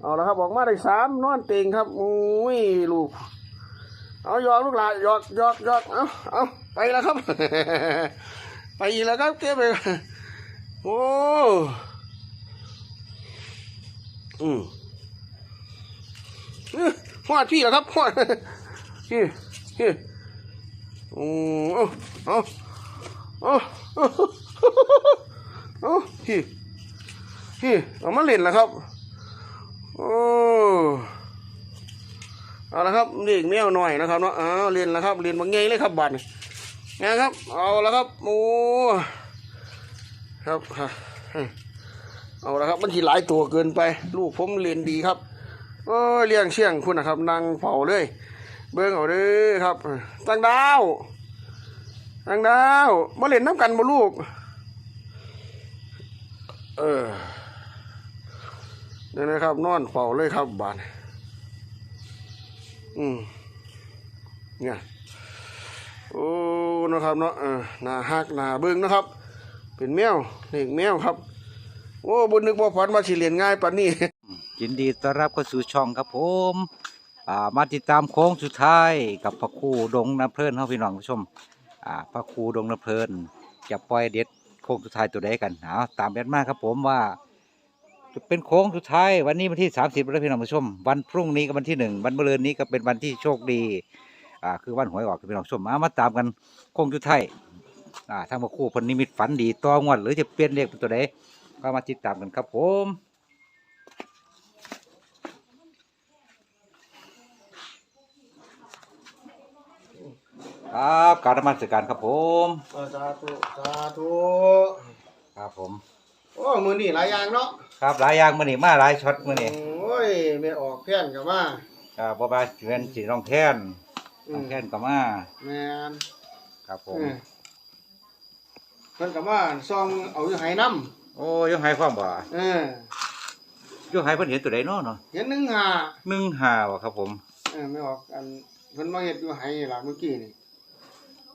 เอาละครับออกมาได้สามนอนเต็งครับอุ้ยลูกเอาหยอกลูกหลานหยอกหยอกหยอกเอาเอาไปแล้วครับ ไปอีกแล้วครับเก็บไปโอ้อืมอื้อหอดพี่แล้วครับหอดพี่พี่โอ้เอาเอาเอาเอาเอาพี่พี่เอามาเล่นแล้วครับ โอ้เอาละครับเรียกแมวหน่อยนะครับเนาะเอาเรียนแล้วครับเรียนบางไงเลยครับบัตรนะครับเอาละครับโอ้ครับฮะเอาละครับมันทีหลายตัวเกินไป ลูกผมเรียนดีครับโอ้เลี้ยงเชี่ยงคุณนะครับนางเผาเลย เบิ้งเอาเด้อครับตั้งดาวตั้งดาวมาเล่นน้ำกันบ่ลูก เออ นี่นะครับ นอนเฝ้าเลยครับบานอืมเนี่ยโอ้นะครับเนาะเออหนาฮักหนาเบิ้งนะครับ เป็นแมวเด็กแมวครับ โอ้บนนึกว่าพันมาสิเรียนง่ายปานนี้ยินดีต้อนรับเข้าสู่ช่องครับผมอ่ามาติดตามโค้งสุดท้ายกับพระครูดงน้ำเพลินเฮาพี่น้องผู้ชมอ่าพระครูดงน้ำเพลินจะปล่อยเด็ดโค้งสุดท้ายตัวใดกันเอาตามแอดมาครับผมว่า จะเป็นโค้งสุดท้ายวันนี้วันที่ 30แล้วพี่น้องผู้ชม วันพรุ่งนี้ก็วันที่หนึ่งวันมะรืนนี้ก็เป็นวันที่โชคดีอ่าคือวันหวยออกพี่น้องผู้ชมมามาตามกันโค้งสุดท้ายอ่าทางพระครูเพนนิมิตฝันดีต่องวดหรือจะเปลี่ยนเลขเป็นตัวใดก็มาติดตามกันครับผมครับการนมัสการครับผมสาธุสาธุครับผมโอ้มือนี่หลายอย่างเนาะ ครับหลายอย่างมื่อนี้มาหลายช็อตมื่อนี้โอ้ยไม่ออกแพ่นกับว่าครับบ่บาเงินสีรองแท่นรองแท่นก็มาแมนครับผมเออเพิ่นกับว่าซองเอาอยู่ไหน้โอ้ยงให้ความบ่ำเออยงให้เพิ่นเห็นตัวใดเนาะเนาะเห็นหนึ่งหาหนึ่งห้าบ่ครับผม เออไม่ออกอันเพิ่นมาเฮ็ดอยู่ไหล่ะเมื่อกี้นี่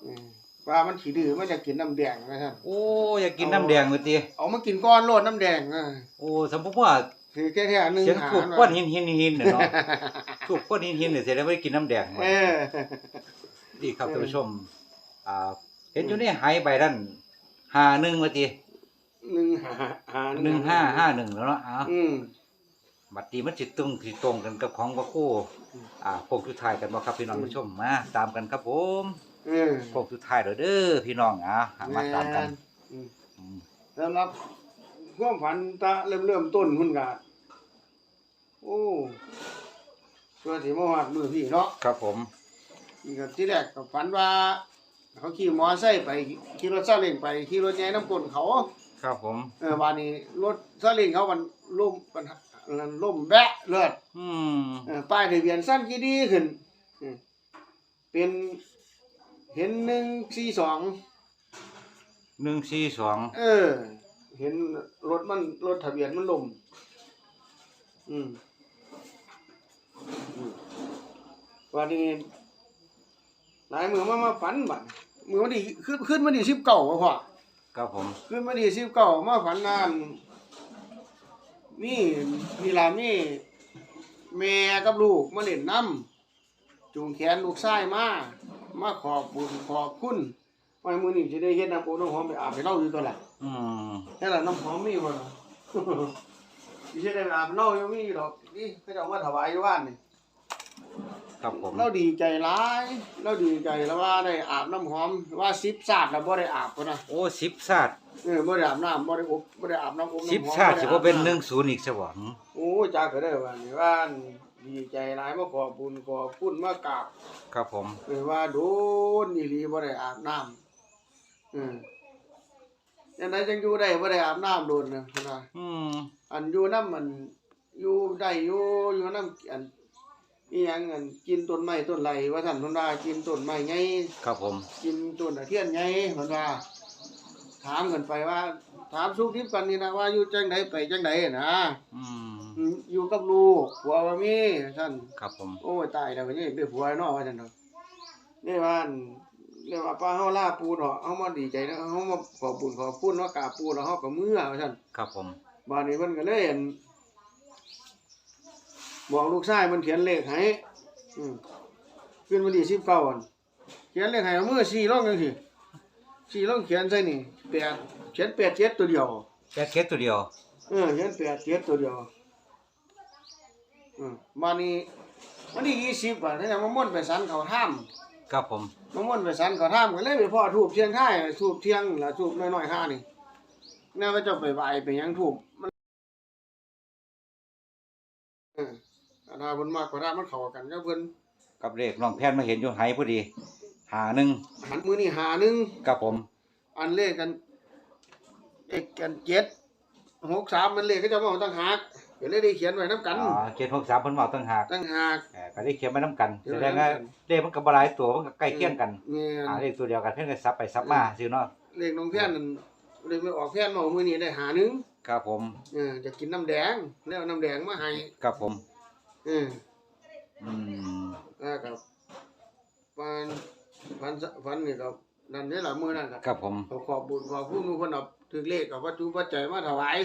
เออ ว่ามันขี้ดื้อมันจะกินน้ำแดงนะท่านโอ้อยากกินน้ำแดงมื้อติเอามากินก้อนโลดน้ำแดงเออโอ้สมมุติว่าคือแค่แค่หนึ่งเสียงหาถูกก้อนหินหินหินน่ะเนาะถูกก้อนหินหินเนี่ยเสียแล้วไม่ได้กินน้ำแดงเออดีครับท่านผู้ชม อ่า เห็นอยู่ในหายใบนั้นหาหนึ่งมื้อติหนึ่งหาหาหนึ่งห้าห้าหนึ่งแล้วเนาะอ้าวอืมบัดนี้มันจิตตรงสิตรงกันกับของพระครู่ อ่าพวกสุดท้ายกันบ่ครับพี่น้องผู้ชมมาตามกันครับผม เออพวกสุดท้ายเด้อเด้อพี่น้องอะมาตามกันแอืมอืมสำหรับความฝันตาเริ่มเริ่มต้นหุ่นกะโอ้เพื่อที่มาฮอดมือพี่เนาะครับผมนี่ก็ที่แรกก็ฝันว่า เขาขี่มอไซค์ไปขี่รถซาเล้งไปขี่รถใหญ่น้ำกลนเขา ครับผม เออวันนี้รถซาเล้งเขามันล่มมันล่มแบะเลือดอืมเออป้ายทะเบียนสั้นกี่ดีขึ้นเออเป็น เห็นหนึ่งสี่สองหนึ่งสี่สองเออ เห็นรถมันรถทะเบียนมันล่มอืมอืมวันนี้หลายมือมามาฝันบัดมือวันนี้ขึ้นขึ้นมาดีสิบเก่าพ่อครับผม ขึ้นมาดีสิบเก่ามาฝันงานนี่นี่ล่ะมีแม่กับลูกมาเล่นน้ำจูงแขนลูกชายมา มาขอบบุญขอบคุณไว้มื้อนี้สิได้เฮ็ดน้ำโอน้ำหอมไปอาบให้เราอยู่ตัวละอืมนี่ล่ะน้ำหอมมีบ่ล่ะสิได้ไปอาบเรายังมีอยู่ดอกนี่เขาจะเอามาถวายอยู่บ้านนี่ครับผมเราดีใจหลายเราดีใจแล้วว่าได้อาบน้ำหอมว่า10ศาสตร์แล้วบ่ได้อาบพุ่นน่ะโอ้สิบชาติเออบ่ได้อาบน้ำบ่ได้อบบ่ได้อาบน้ำอบน้ำหอมสิบชาติสิบ่เป็นได้อาบำหนึ่งศูนย์อีกซะบ่หืมโอ้ยจ้าก็ได้ว่านี่ว่า ดีใจหลายมาขอบบุญขอบคุณมากราบครับผมเออว่าโดนอีหลีบ่ได้อาบน้ำเออยังไดจังอยู่ได้บ่ได้อาบน้ำโดนนะพุ่นว่าอืมอันอยู่น้ำมันอยู่ได้อยู่อยู่น้ำอันอีหยังอันกินต้นไม้ต้นไรว่าท่านพุ่นว่ากินต้นไม้ไงครับผมกินต้นตะเทียนไงพุ่นว่าถามกันไปว่า ถามสุขทิพย์กันนี่นะว่าอยู่จังไดไปจังไดนะอืม อืมอยู่กับลูกผัวว่ามีท่านครับผม โอ้ยตายแล้วก็ยังได้ผัวเนาะว่าท่านเนาะนี่ว่าอันเรียกว่าป้าเฮาลาปูเนาะเฮามาดีใจนะเฮามาขอบบุญขอบคุณเนาะกราบปูแล้วเฮาก็เมื่อว่าท่านครับผมบ้านนี้เพิ่นก็เลยเห็นบอกลูกชายมันเขียนเลขให้อืมขึ้นวันที่19อันเขียนเลขให้เอามือสี่ลงจังซี่สี่ลงเขียนใส่นี่แปดเขียนแปดเจ็ดตัวเดียวแค่เคสตัวเดียว เออเขียนแปดเจ็ดตัวเดียว อืมมานี่วันที่ยี่สิบอะถ้าจะมาม่วนไปสันเขาถ้ำครับผม มาม่วนไปสันเขาถ้ำก็เลยไปพ่อทูบเทียงท้ายทูบเทียงละทูบน้อยๆห้านี่แน่ก็จะไปไหวไปหยังทูบมันเอออันนั้นเพิ่นมากกว่านั้นมันเข้ากันกับเพิ่นกับเลขน้องแพนมาเห็นอยู่ไหพอดีหาหนึ่งหันมือนี่หาหนึง ครับผม อันเลขกันเอกกันเจ็ดหกสามมันเลขก็จะมาเอาตั้งหาก ก็เลยได้เขียนไว้น้ำกันอ่าเจ็ดหกสามเพิ่นบอกตั้งหากตั้งหาก เอ่อก็ได้เขียนมาน้ำกันเขียนแสไว้ดงว่าน้ำกัน เลขมันก็บ่หลายตัวมันก็ใกล้เคียงกันแม่นอ่าเลขตัวเดียวกันเพิ่นก็ซับไปซับมาซื่อเนาะเลขน้องแพนนั่นเลขไม่ออกแพนมาเอามือนี้ได้หาหนึงครับผมเออจะกินน้ำแดงแล้วเอาน้ำแดงมาให้ครับผมเอออืมอ่าครับฟันฟันฟันนี่ก็นั่นนี่ล่ะมื้อนั้นก็ครับผมขอขอบบุญขอบคุณทุกคนเอาถึงเลขกับวัตถุปัจจัยมาถวาย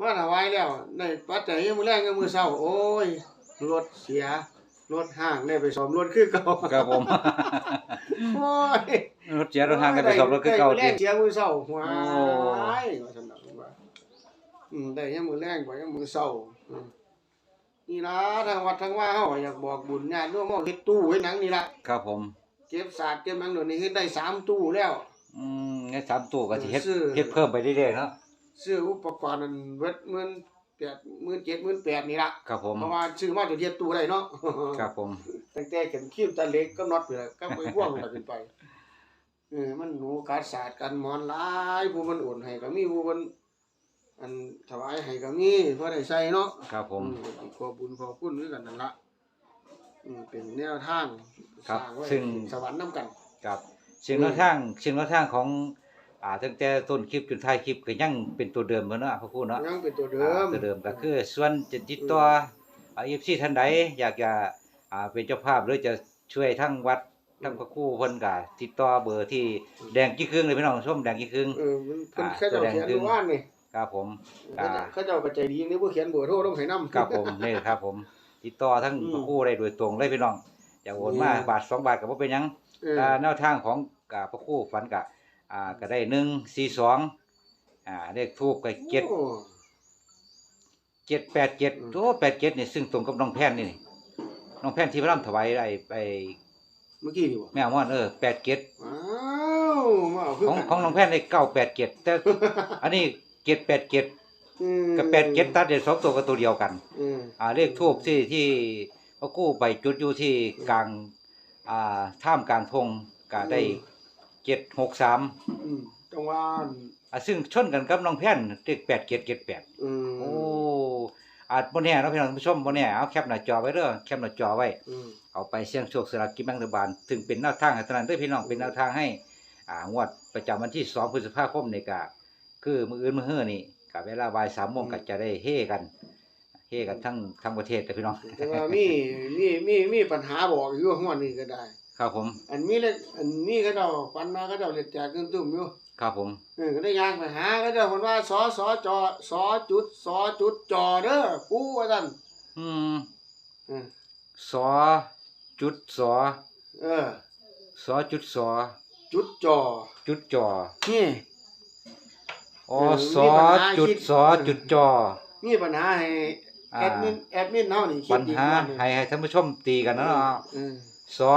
มาถวายแล้วในปัจจัยยังมื้อแรกยังมื้อเช้าโอ้ยรถเสียรถห้างได้ไปซ่อมรถคือเก่าครับผมโอ้ยรถเสียรถทางกันไปสอบรถคือเก่าได้ติมื้อแรกเสียมื้อเช้าหัวโอ้ายว่าซั่นดอกว่าอืมได้ยังมื้อแรกบ่ยังมื้อเช้าอืมนี่ล่ะทางวัดทางว่าเฮาอยากบอกบุญญาติโยมเฮาเฮ็ดตู้เฮ็ดหยังนี่ล่ะครับผมเก็บศาสตร์เก็บหยังเดี๋ยวนี้เฮ็ดได้สามตู้แล้วอืมงั้นสามตัวก็สิเฮ็ดซื้อเฮ็ดเพิ่มไปเรื่อยๆเนาะ ซื้ออุปกรณ์นั่นเบิดหมื่นแปดหมื่นเจ็ดหมื่นแปดนี่ละครับผมเพราะว่าซื้อมาจะเทียบตู้ได้เนาะครับผมตั้งแต่เข็มขีมตะเล็กก็น็อตไปแล้วก็ไปพ่วงไปขึ้นไปเออมันหนูการศาสตร์กันหมอนหลายผู้มันโอนให้ก็มีผู้มันอันถวายให้ก็มีเพื่อได้ใช้เนาะครับผมอืขอบุญขอคุณด้วยกันนั่นละอืมเป็นแนวทางครับสร้างไว้ซึ่งสวรรค์นํกัน ครับเสียงแนวทางเสียงแนวทางของ อ่าตั้งแต่ต้นคลิปจนท้ายคลิปก็ยังเป็นตัวเดิมเหมือนเนาะพระครูเนาะยังเป็นตัวเดิอ่ามตัวเดิมก็คือส่วนจะติดต่ออ่า FC ท่านใดอยากจะอ่าเป็นเจ้าภาพหรือจะช่วยทั้งวัดทั้งพระครูเพิ่นก็ติดต่อเบอร์ที่แดงกี่ครึ่งเลยพี่น้องชมแดงกี่ครึ่ง เออมันเพิ่นอ่าเขาเจ้าเขียนแสดงถึองยู่ว่านนี่ครับผมเขาเจ้าเขาเจ้าก็ใจดีนี่บ่เขียนเบอร์โทรลงให้นำครับผมนี่ครับผม ติดต่อทั้งอืมพระครูได้โดยตรงเลยพี่น้องอยากโอนมาอืม บาทสองบาทก็บ่เป็นหยังเอออ่าแนวทางของกาพระครูฝันกะ อ่าก็ได้หนึ่งสี่สองอ่าเลขทูบก็เจ็ดโอ้ เจ็ดแปดเจ็ดอืมโอ้แปดเจ็ดนี่ซึ่งตรงกับน้องแพนนี่น้องแพนที่พระรำถวายไอ้ไอ้เมื่อกี้นี่บ่แม่ม่อนเออแปดเจ็ดอ้าวมาเอาคืของกันของน้องแพนได้เก้าแปดเจ็ดแต่อันนี้เจ็ดแปดเจ็ดอืมกับแปดเจ็ดตัดเด็ดสองตัวกับตัวเดียวกัน อืมอ่าเลขทูบที่ที่พระครูไปจุดอยู่ที่กลางอ่าท่ามกลางทงก็ได้ เจ็ดหกสามอืมจังหวะอ่าซึ่งชนกันกับน้องแพนเลขแปดเจ็ดเจ็ดแปดอืมโอ้อาจบ่แน่เนาะพี่น้องท่านผู้ชมบ่แน่เอาแคปหน้าจอไว้เด้อแคปหน้าจอไว้ อืมเอาไปเสี่ยงโชคสลากกินแบ่งรัฐบาลถึงเป็นแนวทางให้เท่านั้นเด้อพี่น้องเป็นแนวทางให้ อ่างวดประจำวันที่2พฤษภาคมนี่ก็คือมื้ออื่นมื้อเฮือนี่ก็เวลาบ่าย3โมงก็จะได้เฮกัน เฮกันทั้งทั้งประเทศเด้อพี่น้อง แต่ว่ามีมีมีมีปัญหาบอกอยู่ข้างวันนี้ก็ได้ ครับผม อันมีเล็กอันมีเขาเจ้าปันมาเขาเจ้าเล็ดแจกเงินตุ้มอยู่ครับผมเออก็ได้ย่างไปหาเขาเจ้าคนว่าสอสอจอสอจุดสอจุดจอเด้อกูว่าซั่นอืมอืมสอจุดสอเออ สอจุดสอจุดจอจุดจอนี่อ๋อเออสอมีปัญหาจุดคิดสอจุดจอมีปัญหาให้อ่าแอดมินแอดมินเฮานี่คิปัดญอีกหาวันหนึ่งให้ให้ท่านผู้ชมตีกันเนาะเออ สอ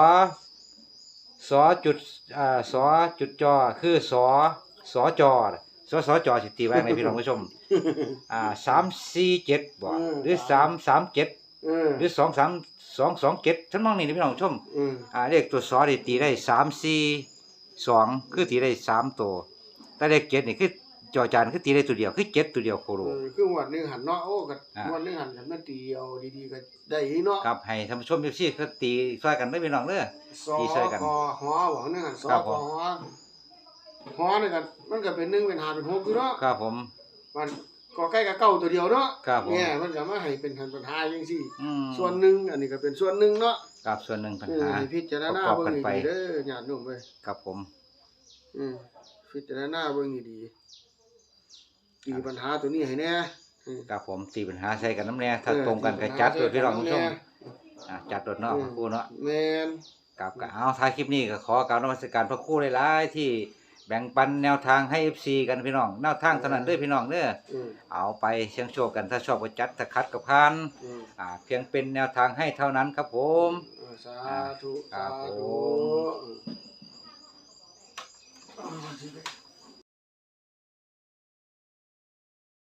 สอจุดอ่าสอจุดจอคือสอสอจอสอสอจอสิตีไว้ในพี่น้องผู้ชม อ่าสามสี่เจ็ดบ่หรือสามสามเจ็ดเออหรือสองสามสองสองเจ็ดทั้งมองนี่นะพี่น้องผู้ชมเอออ่าเลขตัวสอนี่ตีได้สามสี่สองคือตีได้สามตัวแต่เลขเจ็ดนี่คือ จอจานคือตีได้ตัวเดียวคือเจ็ดตัวเดียวโคโร เออคือวันหนึงหันเนาะโอ้ก็อ่า วันหนึงหันกันมันตีเอาดีๆก็ได้เนาะครับให้ท่านผู้ชมเอฟซีเขาตีช่วยกันได้อพี่น้องเด้อ สอที่ช่วยกันกอหอหวังหนึงหันสอครับกผอม หอหอนี่ก็มันก็เป็นหนึ่งเป็นห้าเป็นหกอยู่เนาะครับผม มันก็ใกล้กับเก้าตัวเดียวเนาะครับผม เนี่ยมันก็มาให้เป็นหันเป็นหาจังซี่ อืมส่วนหนึ่งอันนี้ก็เป็นส่วนหนึ่งเนาะครับส่วนหนึ่งปัญเออหา ให้พิจารณาประกอบเบิ่กันงไป ดีๆเด้อญาติโยมเว้ยครับผม อืมพิจารณาเบิ่งดีๆ ตีปัญหาตัวนี้ให้แน่กับผมตีปัญหาใช้กันน้ำแน่ถ้าตรงกันก็จัดตัวพี่รองผู้ชมอ่จัดตัวนอะพระครูเนาะแมนกับกับเอาท้ายคลิปนี้ก็ขอกราบนมัสการพระครูหลายๆที่แบ่งปันแนวทางให้ fc กันพี่น้องแนวทางเท่านั้นด้วยพี่น้องเด้อเอาไปเชียงโชคกันถ้าชอบก็จัดถ้าคัดกับพานเพียงเป็นแนวทางให้เท่านั้นครับผมสาธุสาธุ